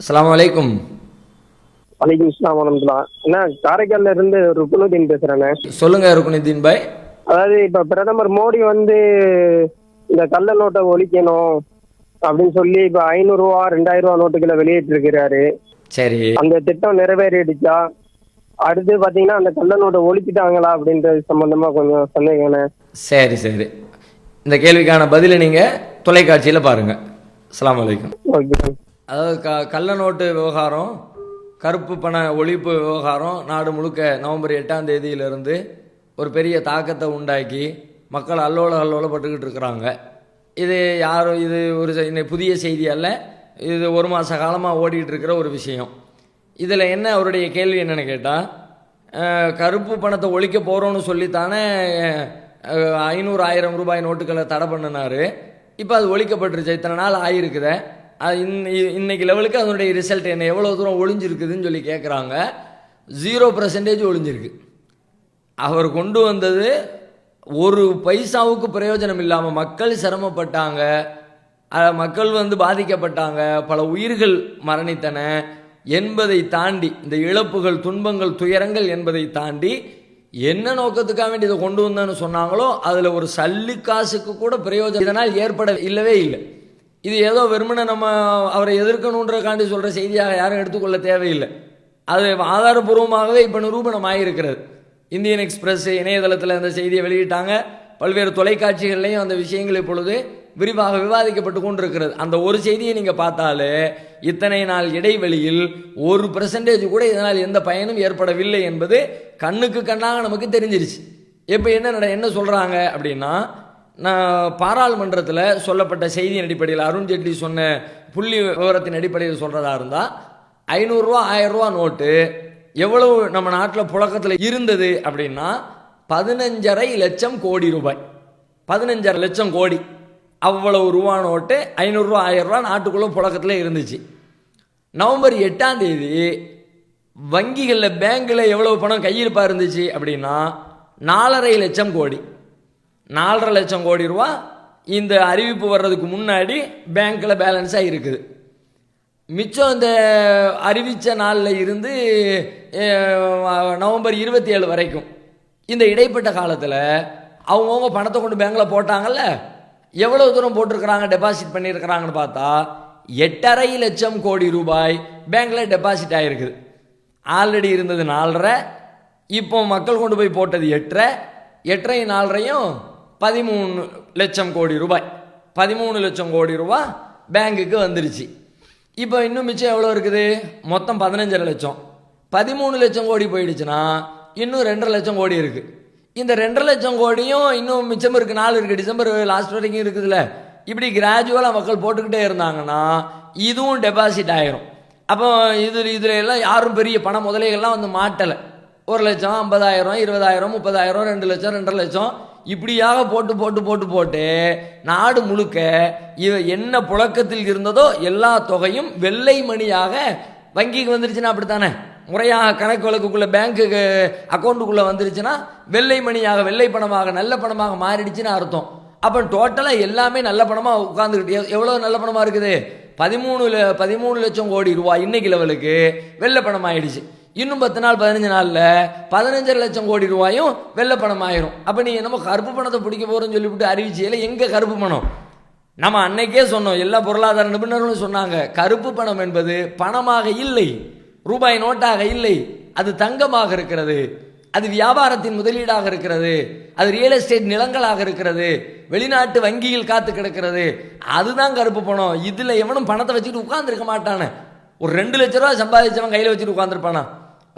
அஸ்ஸலாமு அலைக்கும். வலைக்கும் இஸ்லாம் வரமத்துலாம் அண்ணா காரைக்கால்ல இருந்து ருக்குனுதீன் பேசுறேண்ணே சொல்லுங்க ருக்குனுதீன் பாய். அதாவது இப்ப பிரதமர் மோடி வந்து இந்த கள்ள நோட்டை ஒழிக்கணும் அப்படின்னு சொல்லி இப்ப ஐநூறு ரூபா ரெண்டாயிரம் ரூபா நோட்டுகளை வெளியிட்டு இருக்கிறாரு சரி. அந்த திட்டம் நிறைவேறிடுச்சா? அடுத்து பாத்தீங்கன்னா அந்த கள்ள நோட்டை ஒழிச்சிட்டாங்களா அப்படின்றது சம்பந்தமா கொஞ்சம் சந்தேகண்ணே சரி சரி. இந்த கேள்விக்கான பதிலை நீங்கள் தொலைக்காட்சியில் பாருங்கள் அஸ்ஸலாமு அலைக்கும். ஓகே. அதாவது க கள்ள நோட்டு விவகாரம் கருப்பு பண ஒழிப்பு விவகாரம் நாடு முழுக்க நவம்பர் எட்டாம் தேதியிலிருந்து ஒரு பெரிய தாக்கத்தை உண்டாக்கி மக்கள் அல்லோல அல்லோலப்பட்டுக்கிட்டு இருக்கிறாங்க. இது யாரும் இது ஒரு இன்னைக்கு புதிய செய்தி அல்ல. இது ஒரு மாத காலமாக ஓடிட்டு இருக்கிற ஒரு விஷயம். இதில் என்ன அவருடைய கேள்வி என்னென்னு கேட்டால் கருப்பு பணத்தை ஒழிக்க போகிறோன்னு சொல்லித்தானே ஐநூறு ஆயிரம் ரூபாய் நோட்டுகளை தடை பண்ணினார். இப்போ அது ஒழிக்கப்பட்டுருச்சு. இத்தனை நாள் ஆகியிருக்குதே இன்னைக்கு லெவலுக்கு அதனுடைய ரிசல்ட் என்ன? எவ்வளோ தூரம் ஒளிஞ்சிருக்குதுன்னு சொல்லி கேட்குறாங்க ஜீரோ பர்சன்டேஜ் ஒளிஞ்சிருக்கு. அவர் கொண்டு வந்தது ஒரு பைசாவுக்கு பிரயோஜனம் இல்லாமல் மக்கள் சிரமப்பட்டாங்க. மக்கள் வந்து பாதிக்கப்பட்டாங்க. பல உயிர்கள் மரணித்தன. என்பதை தாண்டி இந்த இழப்புகள் துன்பங்கள் துயரங்கள் என்பதை தாண்டி என்ன நோக்கத்துக்காக வேண்டி இதை கொண்டு வந்தேன்னு சொன்னாங்களோ அதில் ஒரு சல்லி காசுக்கு கூட பிரயோஜனம். இதனால் ஏற்பட இல்லவே இல்லை. இது ஏதோ வெறுமனை நம்ம அவரை எதிர்க்கணுன்றக்காண்டி சொல்கிற செய்தியாக யாரும் எடுத்துக்கொள்ள தேவையில்லை. அது ஆதாரபூர்வமாகவே இப்போ நிரூபணம் ஆகியிருக்கிறது இந்தியன் எக்ஸ்பிரஸ் இணையதளத்தில் அந்த செய்தியை வெளியிட்டாங்க. பல்வேறு தொலைக்காட்சிகள்லையும் அந்த விஷயங்கள் இப்பொழுது விரிவாக விவாதிக்கப்பட்டு கொண்டிருக்கிறது. அந்த ஒரு செய்தியை நீங்கள் பார்த்தாலே இத்தனை நாள் இடைவெளியில் ஒரு பர்சன்டேஜ் கூட இதனால் எந்த பயனும் ஏற்படவில்லை என்பது கண்ணுக்கு கண்ணாக நமக்கு தெரிஞ்சிருச்சு. இப்போ என்ன நட என்ன சொல்கிறாங்க அப்படின்னா நான் பாராளுமன்றத்தில் சொல்லப்பட்ட செய்தியின் அடிப்படையில் அருண்ஜேட்லி சொன்ன புள்ளி விவரத்தின் அடிப்படையில் சொல்கிறதா இருந்தால் ஐநூறுரூவா ஆயிரரூவா நோட்டு எவ்வளவு நம்ம நாட்டில் புழக்கத்தில் இருந்தது அப்படின்னா பதினஞ்சரை லட்சம் கோடி ரூபாய். பதினஞ்சரை லட்சம் கோடி. அவ்வளவு ரூபா நோட்டு ஐநூறுரூவா ஆயிரரூவா நாட்டுக்குள்ளே புழக்கத்தில் இருந்துச்சு. நவம்பர் எட்டாம் தேதி வங்கிகளில் பேங்க்கில் எவ்வளவு பணம் கையிருப்பாக இருந்துச்சு அப்படின்னா நாலரை லட்சம் கோடி. நாலரை லட்சம் கோடி ரூபா இந்த அறிவிப்பு வர்றதுக்கு முன்னாடி பேங்க்கில் பேலன்ஸாக இருக்குது. மிச்சம் இந்த அறிவித்த நாளில் இருந்து நவம்பர் இருபத்தி ஏழு வரைக்கும் இந்த இடைப்பட்ட காலத்தில் அவங்கவுங்க பணத்தை கொண்டு பேங்க்கில் போட்டாங்கல்ல? எவ்வளோ தூரம் போட்டிருக்கிறாங்க டெபாசிட் பண்ணியிருக்கிறாங்கன்னு பார்த்தா எட்டரை லட்சம் கோடி ரூபாய் பேங்க்கில் டெபாசிட் ஆகிருக்குது ஆல்ரெடி இருந்தது நாலரை இப்போ மக்கள் கொண்டு போய் போட்டது எட்டரை எட்டரை நாலரையும் பதிமூணு லட்சம் கோடி ரூபாய். பதிமூணு லட்சம் கோடி ரூபாய் பேங்குக்கு வந்துருச்சு. இப்போ இன்னும் மிச்சம் எவ்வளோ இருக்குது? மொத்தம் பதினஞ்சரை லட்சம். பதிமூணு லட்சம் கோடி போயிடுச்சுன்னா இன்னும் ரெண்டரை லட்சம் கோடி இருக்குது இந்த ரெண்டரை லட்சம் கோடியும் இன்னும் மிச்சம் இருக்குது நாலு இருக்குது டிசம்பர் லாஸ்ட் வரைக்கும் இருக்குதுல்ல. இப்படி கிராஜுவலாக மக்கள் போட்டுக்கிட்டே இருந்தாங்கன்னா இதுவும் டெபாசிட் ஆயிரும். அப்போ இது இதில் எல்லாம் யாரும் பெரிய பண முதலைகள்லாம் வந்து மாட்டலை. ஒரு லட்சம் ஐம்பதாயிரம் இருபதாயிரம் முப்பதாயிரம் ரெண்டு லட்சம் ரெண்டரை லட்சம். இப்படியாக போட்டு போட்டு போட்டு போட்டு நாடு முழுக்க இவ என்ன புழக்கத்தில் இருந்ததோ எல்லா தொகையும் வெள்ளை மணியாக வங்கிக்கு வந்துருச்சுன்னா அப்படித்தானே? முறையாக கணக்கு வழக்குக்குள்ள பேங்க்குக்கு அக்கௌண்ட்டுக்குள்ளே வந்துருச்சுன்னா வெள்ளை மணியாக வெள்ளை பணமாக நல்ல பணமாக மாறிடுச்சுன்னு அர்த்தம். அப்போ டோட்டலாக எல்லாமே நல்ல பணமாக உட்காந்துக்கிட்டு எவ்வளோ நல்ல பணமாக இருக்குது? பதிமூணு பதிமூணு லட்சம் கோடி ரூபாய் இன்னைக்கு லெவலுக்கு வெள்ளை பணம் ஆயிடுச்சு இன்னும் பத்து நாள் பதினஞ்சு நாளில் பதினஞ்சரை லட்சம் கோடி ரூபாயும் வெள்ளை பணம் ஆயிரும் அப்போ நீங்கள் என்னமோ கருப்பு பணத்தை பிடிக்க போகிறோன்னு சொல்லிவிட்டு அறிவிச்சியில் எங்கே கருப்பு பணம்? நம்ம அன்னைக்கே சொன்னோம் எல்லா பொருளாதார நிபுணர்களும் சொன்னாங்க கருப்பு பணம் என்பது பணமாக இல்லை ரூபாய் நோட்டாக இல்லை அது தங்கமாக இருக்கிறது அது வியாபாரத்தின் முதலீடாக இருக்கிறது அது ரியல் எஸ்டேட் நிலங்களாக இருக்கிறது வெளிநாட்டு வங்கியில் காத்து கிடக்கிறது அதுதான் கருப்பு பணம். இதில் எவனும் பணத்தை வச்சுட்டு உட்காந்துருக்க மாட்டானே. ஒரு ரெண்டு லட்ச ரூபா சம்பாதிச்சவன் கையில் வச்சுட்டு உட்காந்துருப்பானா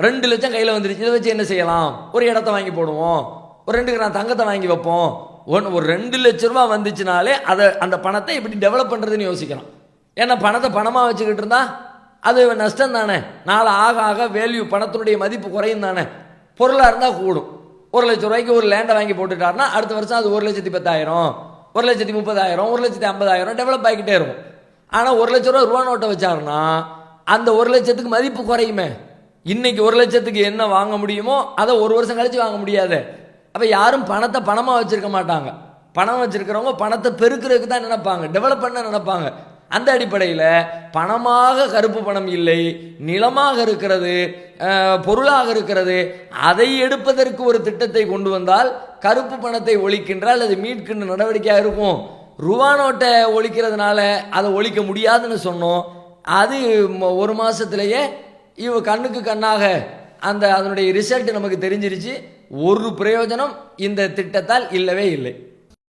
ரெண்டு லட்சம் கையில் வந்துருச்சு. இதை வச்சு என்ன செய்யலாம்? ஒரு இடத்த வாங்கி போடுவோம். ஒரு ரெண்டு கிராம் தங்கத்தை வாங்கி வைப்போம். ஒன்று ஒரு ரெண்டு லட்ச ரூபா வந்துச்சுனாலே அதை அந்த பணத்தை எப்படி டெவலப் பண்ணுறதுன்னு யோசிக்கிறோம் ஏன்னா பணத்தை பணமாக வச்சுக்கிட்டு இருந்தா அது நஷ்டம் தானே. நாளை ஆக ஆக வேல்யூ பணத்தினுடைய மதிப்பு குறையும் தானே. பொருளாக இருந்தால் கூடும். ஒரு லட்ச ரூபாய்க்கு ஒரு லேண்டை வாங்கி போட்டுட்டாருன்னா அடுத்த வருஷம் அது ஒரு லட்சத்தி பத்தாயிரம் ஒரு லட்சத்தி முப்பதாயிரம் ஒரு லட்சத்தி ஐம்பதாயிரம் டெவலப் ஆகிக்கிட்டே இருக்கும். ஆனால் ஒரு லட்ச ரூபா ரூபா நோட்டை வச்சாருன்னா அந்த ஒரு லட்சத்துக்கு மதிப்பு குறையுமே. இன்னைக்கு ஒரு லட்சத்துக்கு என்ன வாங்க முடியுமோ அதை ஒரு வருஷம் கழிச்சு வாங்க முடியாது. அப்போ யாரும் பணத்தை பணமாக வச்சிருக்க மாட்டாங்க. பணம் வச்சிருக்கிறவங்க பணத்தை பெருக்கிறதுக்கு தான் நினைப்பாங்க. டெவலப் பண்ண நினைப்பாங்க. அந்த அடிப்படையில் பணமாக கருப்பு பணம் இல்லை நிலமாக இருக்கிறது பொருளாக இருக்கிறது அதை எடுப்பதற்கு ஒரு திட்டத்தை கொண்டு வந்தால் கருப்பு பணத்தை ஒழிக்கின்ற அல்லது மீட்கின்ற நடவடிக்கையாக இருக்கும். ரூபா நோட்டை ஒழிக்கிறதுனால அதை ஒழிக்க முடியாதுன்னு சொன்னோம். அது ஒரு மாதத்துலேயே இவ கண்ணுக்கு கண்ணாக அந்த அதனுடைய ரிசல்ட் நமக்கு தெரிஞ்சிருச்சு. ஒரு பிரயோஜனம் இந்த திட்டத்தால் இல்லவே இல்லை.